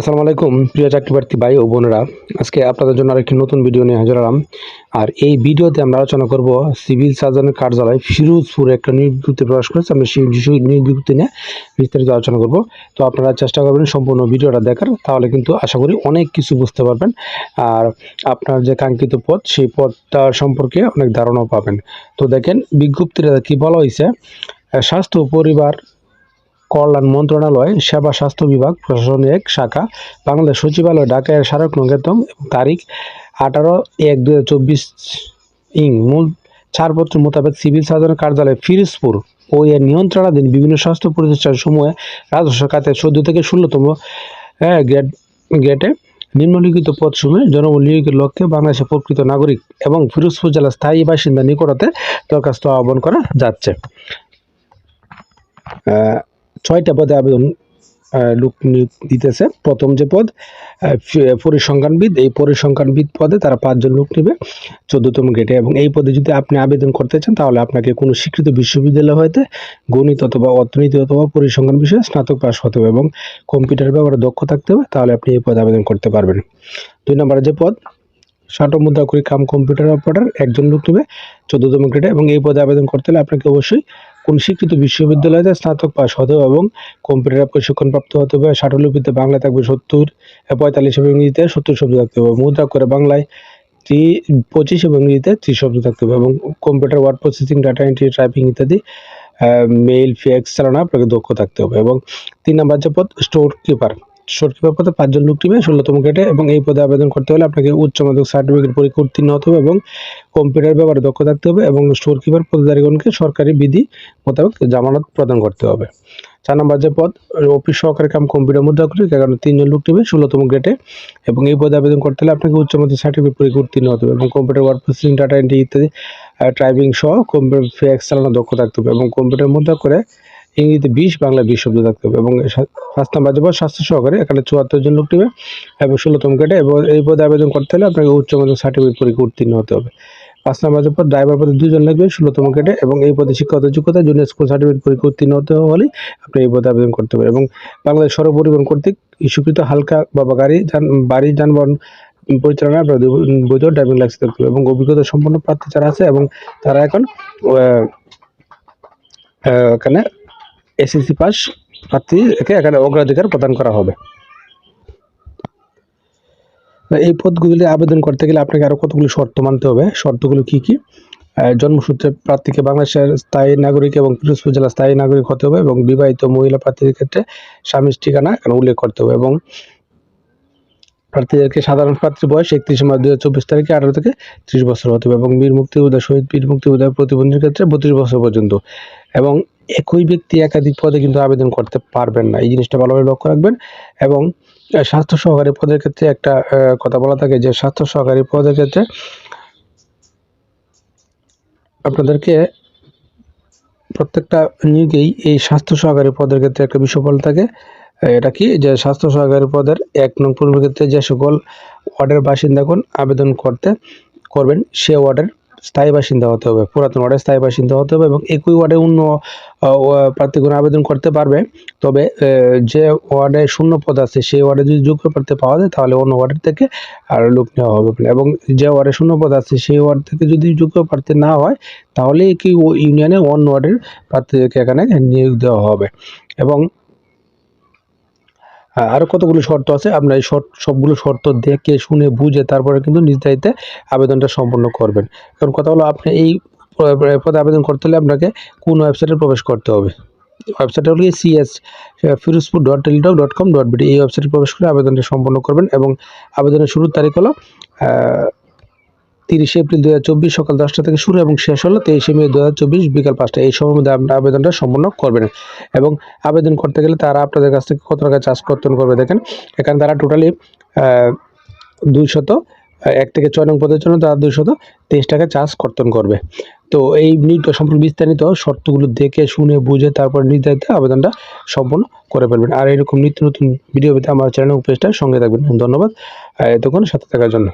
আসসালামু আলাইকুম, প্রিয় চাকরি প্রার্থী ভাই ও বোনেরা। আজকে আপনাদের জন্য আরেকটি নতুন ভিডিও নিয়ে হাজির হলাম। আর এই ভিডিওতে আমরা আলোচনা করব সিভিল সার্জনের কার্যালয় ফিরোজপুরে একটা বিজ্ঞপ্তি প্রকাশ করেছে। আমরা সেই বিজ্ঞপ্তি নিয়ে বিস্তারিত আলোচনা করব। তো আপনারা চেষ্টা করবেন সম্পূর্ণ ভিডিওটা দেখার, তাহলে কিন্তু আশা করি অনেক কিছু বুঝতে পারবেন। আর আপনার যে কাঙ্ক্ষিত পদ, সেই পদটা সম্পর্কে অনেক ধারণাও পাবেন। তো দেখেন বিজ্ঞপ্তিটা কি বলা হয়েছে স্বাস্থ্য পরিবার কল্যাণ মন্ত্রণালয়, সেবা স্বাস্থ্য বিভাগ প্রশাসন এক শাখা, বাংলাদেশ সচিবালয়, ঢাকা এর স্মারক নঙ্গেতম তারিখ আঠারো এক দু ইং। মূল ছাড়পত্র মোতাবেক সিভিল সার্জনের কার্যালয় ফিরোজপুর ও এর নিয়ন্ত্রণাধীন বিভিন্ন স্বাস্থ্য প্রতিষ্ঠান সমূহে রাজস্ব খাতে চোদ্দ থেকে ষোলোতম গ্রেড, গ্রেডে নিম্নলিখিত পদসমূহে জনবল নিয়োগের লক্ষ্যে বাংলাদেশের প্রকৃত নাগরিক এবং ফিরোজপুর জেলার স্থায়ী বাসিন্দা নিকটতে দরখাস্ত আহ্বান করা যাচ্ছে। ছয়টা পদে আবেদন লোক নিয়োগ দিতেছে। প্রথম যে পদ পরিসংখ্যানবিদ, এই পরিসংখ্যানবিদ পদে তারা পাঁচজন লোক নেবে, চোদ্দতম গ্রেডে। এবং এই পদে যদি আপনি আবেদন করতে চান, তাহলে আপনাকে কোনো স্বীকৃত বিশ্ববিদ্যালয় হইতে গণিত অথবা অর্থনীতি অথবা পরিসংখ্যান বিষয়ে স্নাতক পাস হতে হবে এবং কম্পিউটার ব্যবহারে দক্ষ থাকতে হবে, তাহলে আপনি এই পদে আবেদন করতে পারবেন। দুই নম্বরে যে পদ, ষাট মুদ্রা করি কাম কম্পিউটার অপারেটর, একজন লোক নেবে, চোদ্দতম গ্রেডে। এবং এই পদে আবেদন করতে হলে আপনাকে অবশ্যই কোন স্বীকৃত বিশ্ববিদ্যালয়তে স্নাতক পাশ হতে হবে এবং কম্পিউটার প্রশিক্ষণ প্রাপ্ত হতে হবে। ষাটলিপিতে বাংলা থাকবে সত্তর পঁয়তাল্লিশ এবং ইংরেজিতে সত্তর শব্দ থাকতে হবে। মুদ্রা করে বাংলায় ত্রি, পঁচিশ এবং ইংরেজিতে ত্রিশ শব্দ থাকতে হবে এবং computer, word processing, data entry, typing ইত্যাদি মেইল ফ্যাক্স চালানো আপনাকে দক্ষ থাকতে হবে এবং তিন নম্বর যে পদ স্টোর কিপার স্টোর কিপার পদে পাঁচজন লোক টিমে ষোলোতম গ্রেডে এবং এই পদে আবেদন করতে হলে আপনাকে উচ্চ মাধ্যমিক সার্টিফিকেট পরীক্ষা উত্তীর্ণ হতে হবে এবং কম্পিউটার ব্যবহারে দক্ষ থাকতে হবে এবং স্টোর কিপার পদধারীগণকে সরকারি বিধি মোতাবেক জামানত প্রদান করতে হবে। চার নম্বর যে পদ অফিস সহকারী কাম কম্পিউটার মুদ্রা করি কারণ তিনজন লোক টিমে ষোলোতম গ্রেডে এবং এই পদে আবেদন করতে হলে আপনাকে উচ্চ মাধ্যমিক সার্টিফিকেট পরীক্ষা উত্তীর্ণ হতে হবে এবং computer word processing data entry ইত্যাদি ড্রাইভিং সহ কম্পিউটার ফেক্স চালানো দক্ষ থাকতে হবে এবং কম্পিউটার মুদ্রা করে ইংরেজিতে বিশ বাংলা বিশ শব্দ থাকতে হবে। এবং পাঁচ নম্বর যে পদ, স্বাস্থ্য সহকারে এখানে চুয়াত্তর জন লোক টিমে এবং ষোলোতম গ্রেডে এবং এই পদে আবেদন করতে হলে আপনাকে উচ্চ মাধ্যমিক সার্টিফিকেট পরীক্ষা উত্তীর্ণ হতে হবে। পাঁচ নম্বর পদ ড্রাইভার পদে দুজন লাগবে, ষোলোতম গ্রেডে এবং এই পদে শিক্ষাগত যোগ্যতা জুনিয়র স্কুল সার্টিফিকেট পরীক্ষা উত্তীর্ণ হতে হলে আপনি এই পদে আবেদন করতে পারেন এবং বাংলাদেশ সড়ক পরিবহন কর্তৃক ইস্যুকৃত হালকা বা গাড়ি, যান, বাড়ি, যানবাহন পরিচালনা আপনার বৈধ ড্রাইভিং লাইসেন্স থাকতে হবে। এবং অভিজ্ঞতা সম্পন্ন প্রার্থী যারা আছে এবং তারা এখন এখানে এসএসসি পাস প্রার্থীকে এখানে অগ্রাধিকার প্রদান করা হবে। এই পদগুলি আবেদন করতে গেলে আপনাকে আরও কতগুলি শর্ত মানতে হবে? শর্তগুলো কি কি? জন্মসূত্রে প্রার্থীকে বাংলাদেশের স্থায়ী নাগরিক এবং পিরোজপুর জেলার স্থায়ী নাগরিক হতে হবে এবং বিবাহিত মহিলা প্রার্থীদের ক্ষেত্রে স্বামীর ঠিকানা এখানে উল্লেখ করতে হবে এবং প্রার্থীদেরকে সাধারণ প্রার্থীর বয়স একত্রিশে মার্চ দু হাজার চব্বিশ তারিখে আঠারো থেকে ত্রিশ বছর হতে হবে এবং বীর মুক্তিযোদ্ধা শহীদ বীর মুক্তিযোদ্ধা প্রতিবন্ধীর ক্ষেত্রে বত্রিশ বছর পর্যন্ত এবং একই ব্যক্তি একাধিক পদে কিন্তু আবেদন করতে পারবেন না। এই জিনিসটা ভালোভাবে লক্ষ্য রাখবেন এবং স্বাস্থ্য সহকারী পদের ক্ষেত্রে একটা কথা বলা থাকে যে স্বাস্থ্য সহকারী পদের ক্ষেত্রে আপনাদেরকে প্রত্যেকটা নিয়োগেই এই স্বাস্থ্য সহকারী পদের ক্ষেত্রে একটা বিষয় বলা থাকে এটা কি? যে স্বাস্থ্য সহকারী পদের এক নং পূর্বের ক্ষেত্রে যে সকল ওয়ার্ডের বাসিন্দাগণ আবেদন করতে, করবেন, সে ওয়ার্ডের স্থায়ী বাসিন্দা হতে হবে, পুরাতন ওয়ার্ডের স্থায়ী বাসিন্দা হতে হবে এবং একই ওয়ার্ডে অন্য প্রার্থীগণ আবেদন করতে পারবে তবে যে ওয়ার্ডে শূন্য পদ আছে, সেই ওয়ার্ডে যদি যোগ্য প্রার্থী পাওয়া যায়, তাহলে অন্য ওয়ার্ডের থেকে আর লোক নেওয়া হবে। এবং যে ওয়ার্ডে শূন্য পদ আছে, সেই ওয়ার্ড থেকে যদি যোগ্য প্রার্থী না হয়, তাহলে একই ইউনিয়নে অন্য ওয়ার্ডের প্রার্থীদেরকে এখানে নিয়োগ দেওয়া হবে এবং আহ, আরও কতগুলো শর্ত আছে? আপনার এই শর্ত সবগুলো শর্ত দেখে শুনে বুঝে তারপরে কিন্তু নিজ দায়িত্বে আবেদনটা সম্পন্ন করবেন। কারণ কথা হলো আপনি এই পদে আবেদন করতে হলে আপনাকে কোন ওয়েবসাইটে প্রবেশ করতে হবে? ওয়েবসাইটটা হলো C S Firozpur dot Teletalk dot com dot BD এই ওয়েবসাইটে প্রবেশ করে আবেদনটা সম্পন্ন করবেন এবং আবেদনের শুরুর তারিখ হলো তিরিশে এপ্রিল দু হাজার চব্বিশ সকাল দশটা থেকে শুরু এবং শেষ হলো তেইশে মে দু হাজার চব্বিশ বিকাল পাঁচটা। এই সময়ের মধ্যে আপনার আবেদনটা সম্পন্ন করবেন এবং আবেদন করতে গেলে তারা আপনাদের কাছ থেকে কত টাকা চার্জ কর্তন করবে দেখেন। এখানে তারা টোটালি দুইশত, এক থেকে ছয় নং পদের জন্য তারা দুইশত তেইশ টাকা চার্জ কর্তন করবে। তো এই নিয়োগ সম্পর্কে বিস্তারিত শর্তগুলো দেখে, শুনে, বুঝে তারপর নির্ধারিত আবেদনটা সম্পন্ন করে ফেলবেন। আর এরকম নিত্য নতুন ভিডিও পেতে আমার চ্যানেল পেজটা সঙ্গে থাকবেন। ধন্যবাদ এতক্ষণ সাথে থাকার জন্য।